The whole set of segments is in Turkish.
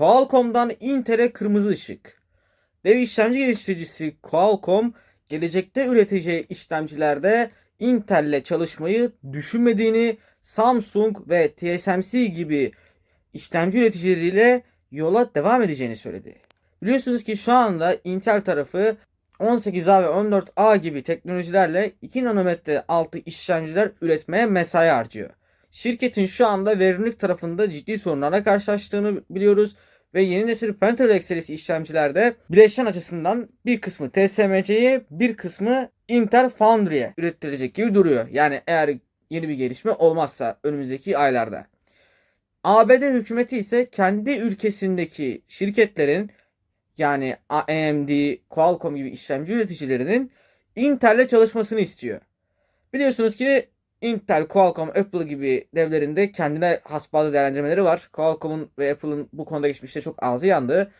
Qualcomm'dan Intel'e kırmızı ışık. Dev işlemci geliştiricisi Qualcomm gelecekte üreteceği işlemcilerde Intel'le çalışmayı düşünmediğini Samsung ve TSMC gibi işlemci üreticileriyle yola devam edeceğini söyledi. Biliyorsunuz ki şu anda Intel tarafı 18A ve 14A gibi teknolojilerle 2 nanometre altı işlemciler üretmeye mesai harcıyor. Şirketin şu anda verimlilik tarafında ciddi sorunlarla karşılaştığını biliyoruz ve yeni nesil Panther serisi işlemcilerde bileşen açısından bir kısmı TSMC'ye bir kısmı Intel Foundry'e üretilecek gibi duruyor. Yani eğer yeni bir gelişme olmazsa önümüzdeki aylarda. ABD hükümeti ise kendi ülkesindeki şirketlerin yani AMD, Qualcomm gibi işlemci üreticilerinin Intel'le çalışmasını istiyor. Biliyorsunuz ki Intel, Qualcomm, Apple gibi devlerinde kendine has bazı değerlendirmeleri var. Qualcomm'un ve Apple'ın bu konuda geçmişte çok ağzı yandı.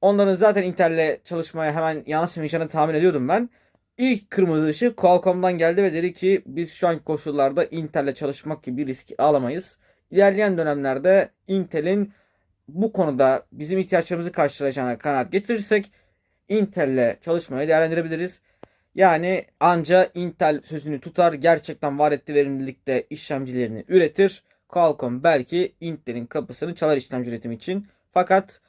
Onların zaten Intel'le çalışmaya hemen yanaşmayacağını tahmin ediyordum ben. İlk kırmızı ışık Qualcomm'dan geldi ve dedi ki biz şu anki koşullarda Intel'le çalışmak gibi bir risk alamayız. İlerleyen dönemlerde Intel'in bu konuda bizim ihtiyaçlarımızı karşılayacağına kanaat getirirsek Intel'le çalışmayı değerlendirebiliriz. Yani anca Intel sözünü tutar, gerçekten var ettiği verimlilikte işlemcilerini üretir. Qualcomm belki Intel'in kapısını çalar işlemci üretimi için. Fakat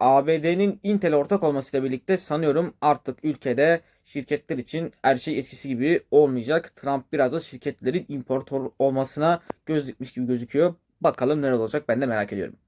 ABD'nin Intel'e ortak olmasıyla birlikte sanıyorum artık ülkede şirketler için her şey eskisi gibi olmayacak. Trump biraz da şirketlerin importör olmasına göz dikmiş gibi gözüküyor. Bakalım neler olacak ben de merak ediyorum.